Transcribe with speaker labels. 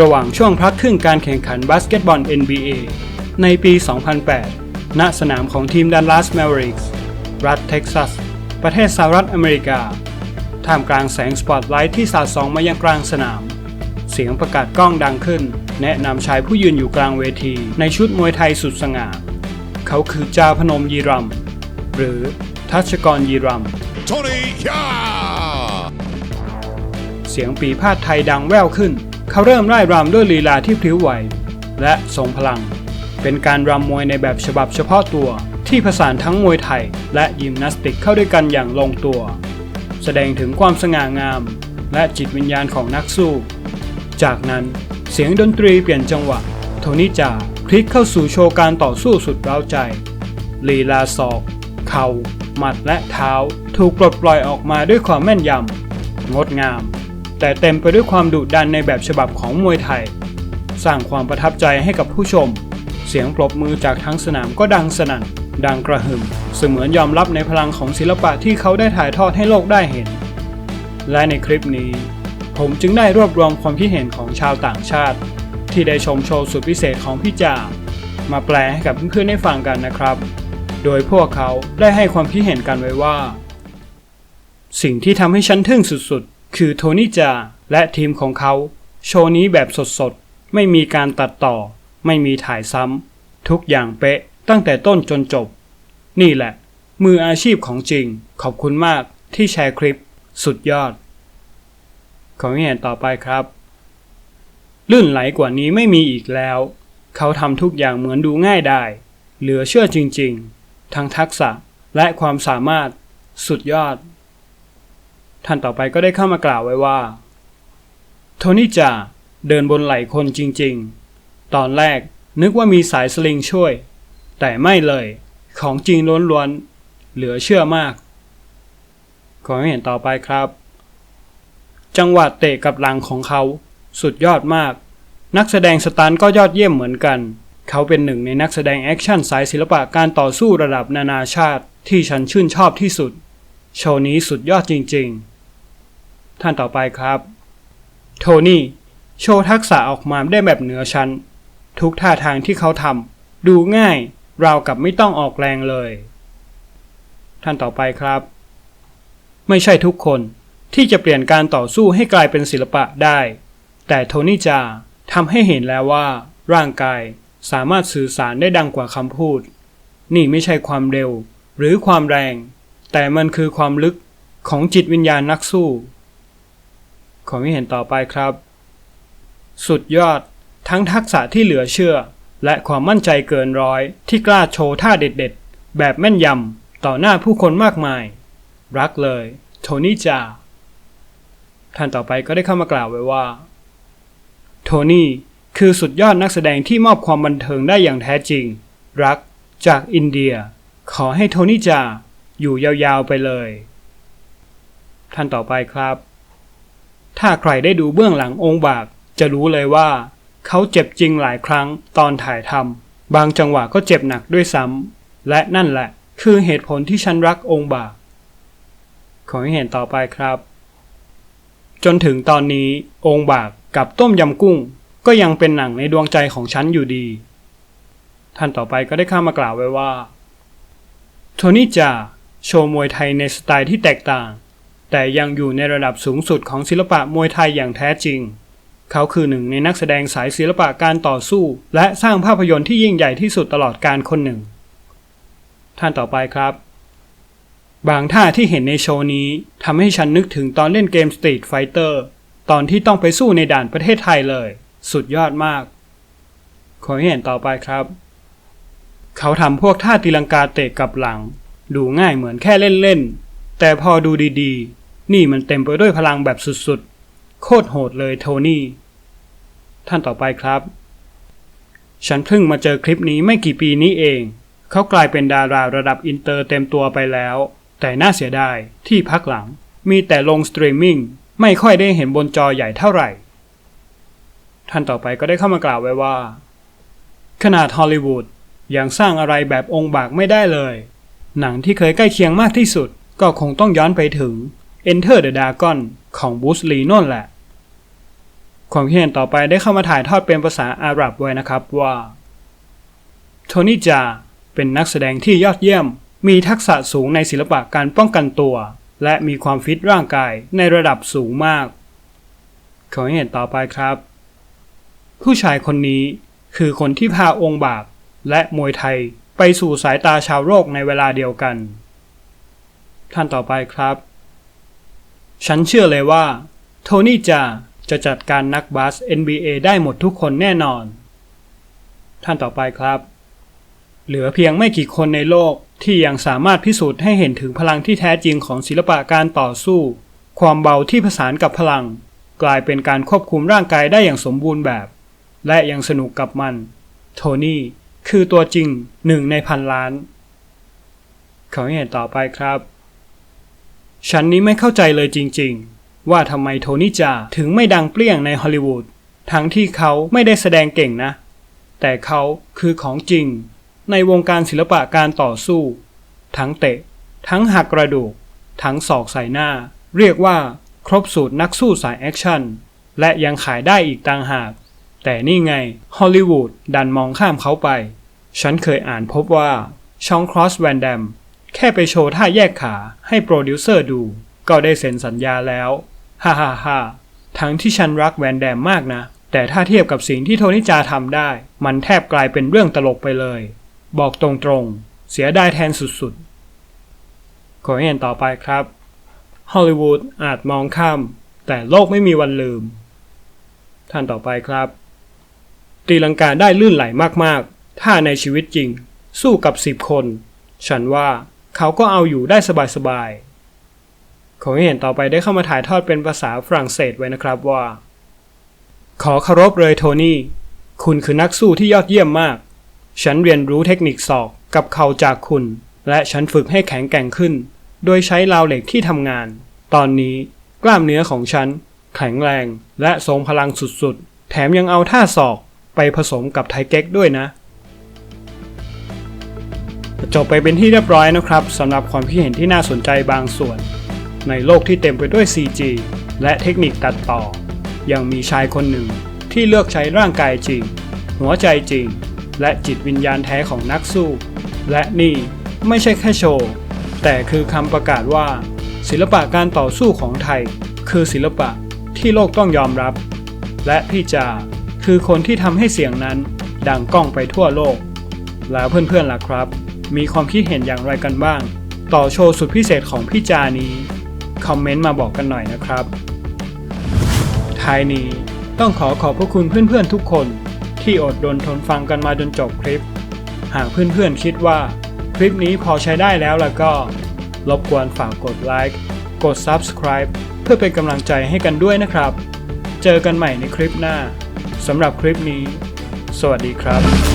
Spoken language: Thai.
Speaker 1: ระหว่างช่วงพักครึ่งการแข่งขันบาสเกตบอล NBA ในปี 2008 ณ สนามของทีมดันลัสแมวริกส์รัฐเท็กซัส ประเทศสหรัฐอเมริกา ท่ามกลางแสงสปอตไลท์ที่สาดส่องมายังกลางสนาม เสียงประกาศกล้องดังขึ้น แนะนำชายผู้ยืนอยู่กลางเวทีในชุดมวยไทยสุดสง่า เขาคือจาพนมยีรัม หรือทัชกรยีรัม
Speaker 2: Tony Ya!
Speaker 1: เสียงปีพาดไทยดังแว่วขึ้น เขาเริ่มไล่รำด้วยลีลาที่พลิ้วไหว และทรงพลัง เป็นการรำมวยในแบบฉบับเฉพาะตัว ที่ผสานทั้งมวยไทย และยิมนาสติกเข้าด้วยกันอย่างลงตัว แสดงถึงความสง่างาม และจิตวิญญาณของนักสู้ จากนั้นเสียงดนตรีเปลี่ยนจังหวะ โทนี่จาพลิกเข้าสู่โชว์การต่อสู้สุดเร้าใจ ลีลาศอก เข่า หมัดและเท้า ถูกปลดปล่อยออกมาด้วยความแม่นยำ งดงาม แต่เต็มไปด้วยความดุดันในแบบฉบับของมวยไทย สร้างความประทับใจให้กับผู้ชม เสียงปรบมือจากทั้งสนามก็ดังสนั่น ดังกระหึ่ม เสมือนยอมรับในพลังของศิลปะที่เขาได้ถ่ายทอดให้โลกได้เห็น และในคลิปนี้ ผมจึงได้รวบรวมความคิดเห็นของชาวต่างชาติ ที่ได้ชมโชว์สุดพิเศษของพี่จามาแปลให้กับเพื่อนๆได้ฟังกันนะครับ โดยพวกเขาได้ให้ความคิดเห็นกันไว้ว่า สิ่งที่ทำให้ฉันทึ่งสุดๆ คือโทนี่จาและทีมของเขา โชว์นี้แบบสดๆ ไม่มีการตัดต่อ ไม่มีถ่ายซ้ำ ทุกอย่างเป๊ะตั้งแต่ต้นจนจบ นี่แหละ มืออาชีพของจริง ขอบคุณมากที่แชร์คลิป สุดยอด ขอให้เห็นต่อไปครับ ลื่นไหลกว่านี้ไม่มีอีกแล้ว เขาทำทุกอย่างเหมือนดูง่ายได้ เหลือเชื่อจริงๆ ทั้งทักษะและความสามารถ สุดยอด ท่านต่อไปก็ได้เข้ามากล่าวไว้ว่า โทนี่จ่าเดินบนไหล่คนจริงๆ ตอนแรกนึกว่ามีสายสลิงช่วย แต่ไม่เลย ของจริงล้วนๆ เหลือเชื่อมาก ขอให้เห็นต่อไปครับ จังหวะเตะกับหลังของเขา สุดยอดมาก นักแสดงสตันก็ยอดเยี่ยมเหมือนกัน เขาเป็นหนึ่งในนักแสดงแอคชั่นสายศิลปะการต่อสู้ระดับนานาชาติที่ฉันชื่นชอบที่สุด โชว์นี้สุดยอดจริง ๆ ท่านต่อไปครับ โทนี่ โชว์ทักษะออกมาได้แบบเหนือชั้น ทุกท่าทางที่เขาทำดูง่ายราวกับไม่ต้องออกแรงเลย ท่านต่อไปครับ ไม่ใช่ทุกคนที่จะเปลี่ยนการต่อสู้ให้กลายเป็นศิลปะได้ แต่โทนี่จาทำให้เห็นแล้วว่า ร่างกายสามารถสื่อสารได้ดังกว่าคำพูด นี่ไม่ใช่ความเร็ว หรือความแรง แต่มันคือความลึกของจิตวิญญาณนักสู้ ขอให้เห็นต่อไปครับ สุดยอด ทั้งทักษะที่เหลือเชื่อ และความมั่นใจเกินร้อย ที่กล้าโชว์ท่าเด็ดๆ แบบแม่นยำต่อหน้าผู้คนมากมาย รักเลย โทนี่จาท่านต่อไปก็ได้เข้ามากล่าวไว้ว่า โทนี่คือสุดยอดนักแสดงที่มอบความบันเทิงได้อย่างแท้จริง รักจากอินเดีย ขอให้โทนี่จาอยู่ยาวๆไปเลย ท่านต่อไปครับ ถ้าใครได้ดูเบื้องหลังองค์บากจะรู้เลยว่า เขาเจ็บจริงหลายครั้งตอนถ่ายทำบางจังหวะก็เจ็บหนักด้วยซ้ำและนั่นแหละ คือเหตุผลที่ฉันรักองค์บากขอให้เห็นต่อไปครับ จนถึงตอนนี้องค์บากกับต้มยำกุ้ง ก็ยังเป็นหนังในดวงใจของฉันอยู่ดี ท่านต่อไปก็ได้ข้ามากล่าวไว้ว่า โทนี่จาโชว์มวยไทยในสไตล์ที่แตกต่าง แต่ยังอยู่ในระดับสูงสุดของศิลปะมวยไทยอย่างแท้จริง เขาคือหนึ่งในนักแสดงสายศิลปะการต่อสู้ และสร้างภาพยนตร์ที่ยิ่งใหญ่ที่สุดตลอดการคนหนึ่ง ท่านต่อไปครับ บางท่าที่เห็นในโชว์นี้ทำให้ฉันนึกถึงตอนเล่นเกม Street Fighter ตอนที่ต้องไปสู้ในด่านประเทศไทยเลย สุดยอดมาก ขอให้เห็นต่อไปครับ เขาทำพวกท่าตีลังกาเตะกลับหลัง ดูง่ายเหมือนแค่เล่นๆแต่พอดูดีๆ นี่มันเต็มไปด้วยพลังแบบสุดๆ โคตรโหดเลยโทนี่ ท่านต่อไปครับ ฉันเพิ่งมาเจอคลิปนี้ไม่กี่ปีนี้เอง เขากลายเป็นดาราระดับอินเตอร์เต็มตัวไปแล้ว แต่น่าเสียดายที่พักหลังมีแต่ลงสตรีมมิ่งไม่ค่อยได้เห็นบนจอใหญ่เท่าไหร่ ท่านต่อไปก็ได้เข้ามากล่าวไว้ว่า ขนาดฮอลลีวูดยังสร้างอะไรแบบองค์บากไม่ได้เลย หนังที่เคยใกล้เคียงมากที่สุดก็คงต้องย้อนไปถึง Enter the Dragon ของบูสลีนนแหละ ความคิดเห็นต่อไปได้เข้ามาถ่ายทอดเป็นภาษาอาหรับไว้นะครับว่าโทนี่จาเป็นนักแสดงที่ยอดเยี่ยม มีทักษะสูงในศิลปะการป้องกันตัว และมีความฟิตร่างกายในระดับสูงมากขอให้เห็นต่อไปครับ ผู้ชายคนนี้คือคนที่พาองค์บากและมวยไทยไปสู่สายตาชาวโลกในเวลาเดียวกัน ท่านต่อไปครับ ฉันเชื่อเลยว่า โทนี่จาจะจัดการนักบาส NBA ได้หมดทุกคนแน่นอน ท่านต่อไปครับ เหลือเพียงไม่กี่คนในโลกที่ยังสามารถพิสูจน์ให้เห็นถึงพลังที่แท้จริงของศิลปะการต่อสู้ ความเบาที่ผสานกับพลัง กลายเป็นการควบคุมร่างกายได้อย่างสมบูรณ์แบบ และยังสนุกกับมัน โทนี่คือตัวจริงหนึ่งในพันล้านขอให้เห็นต่อไปครับ ฉันนี้ไม่เข้าใจเลยจริงๆ ว่าทำไมโทนี่จาถึงไม่ดังเปรี้ยงในฮอลลีวูดทั้งที่เขาไม่ได้แสดงเก่งนะ แต่เขาคือของจริง ในวงการศิลปะการต่อสู้ ทั้งเตะ ทั้งหักกระดูก ทั้งศอกใส่หน้า เรียกว่าครบสูตรนักสู้สายแอคชั่น และยังขายได้อีกต่างหาก แต่นี่ไงฮอลลีวูดดันมองข้ามเขาไป ฉันเคยอ่านพบว่าชองครอสแวนแดม แค่ไปโชว์ท่าแยกขาให้โปรดิวเซอร์ดู ก็ได้เซ็นสัญญาแล้ว ฮ่าฮ่าฮ่าทั้งที่ฉันรักแวนแดมมากนะ แต่ถ้าเทียบกับสิ่งที่โทนิจาทำได้ มันแทบกลายเป็นเรื่องตลกไปเลย บอกตรงๆ เสียดายแทนสุดๆ ขอให้เห็นต่อไปครับ ฮอลลีวูดอาจมองข้าม แต่โลกไม่มีวันลืม ท่านต่อไปครับ ตีลังกาได้ลื่นไหลมากๆ ถ้าในชีวิตจริง สู้กับสิบคน ฉันว่า เขาก็เอาอยู่ได้สบายๆ ขอให้เห็นต่อไปได้เข้ามาถ่ายทอดเป็นภาษาฝรั่งเศสไว้นะครับว่า ขอเคารพเลยโทนี่ คุณคือนักสู้ที่ยอดเยี่ยมมาก ฉันเรียนรู้เทคนิคศอกกับเข่าจากคุณ และฉันฝึกให้แข็งแกร่งขึ้น โดยใช้ราวเหล็กที่ทำงาน ตอนนี้กล้ามเนื้อของฉัน แข็งแรงและทรงพลังสุดๆ แถมยังเอาท่าศอกไปผสมกับไทเก๊กด้วยนะ จบไปเป็นที่เรียบร้อยนะครับสำหรับความคิดเห็นที่น่าสนใจบางส่วน ในโลกที่เต็มไปด้วย CG และเทคนิคตัดต่อ ยังมีชายคนหนึ่งที่เลือกใช้ร่างกายจริง หัวใจจริง และจิตวิญญาณแท้ของนักสู้ และนี่ไม่ใช่แค่โชว์ แต่คือคำประกาศว่า ศิลปะการต่อสู้ของไทย คือศิลปะที่โลกต้องยอมรับ และพี่จาคือคนที่ทำให้เสียงนั้นดังก้องไปทั่วโลก แล้วเพื่อนๆล่ะครับ มีความคิดเห็นอย่างไรกันบ้าง ต่อโชว์สุดพิเศษของพี่จานี้ คอมเมนต์มาบอกกันหน่อยนะครับท้ายนี้ต้องขอขอบพระคุณเพื่อนๆทุกคน ที่อดรนทนฟังกันมาจนจบคลิป หากเพื่อนๆคิดว่าคลิปนี้พอใช้ได้แล้วล่ะก็ รบกวนฝากกดไลค์กด Subscribe เพื่อเป็นกำลังใจให้กันด้วยนะครับ เจอกันใหม่ในคลิปหน้าสำหรับคลิปนี้ สวัสดีครับ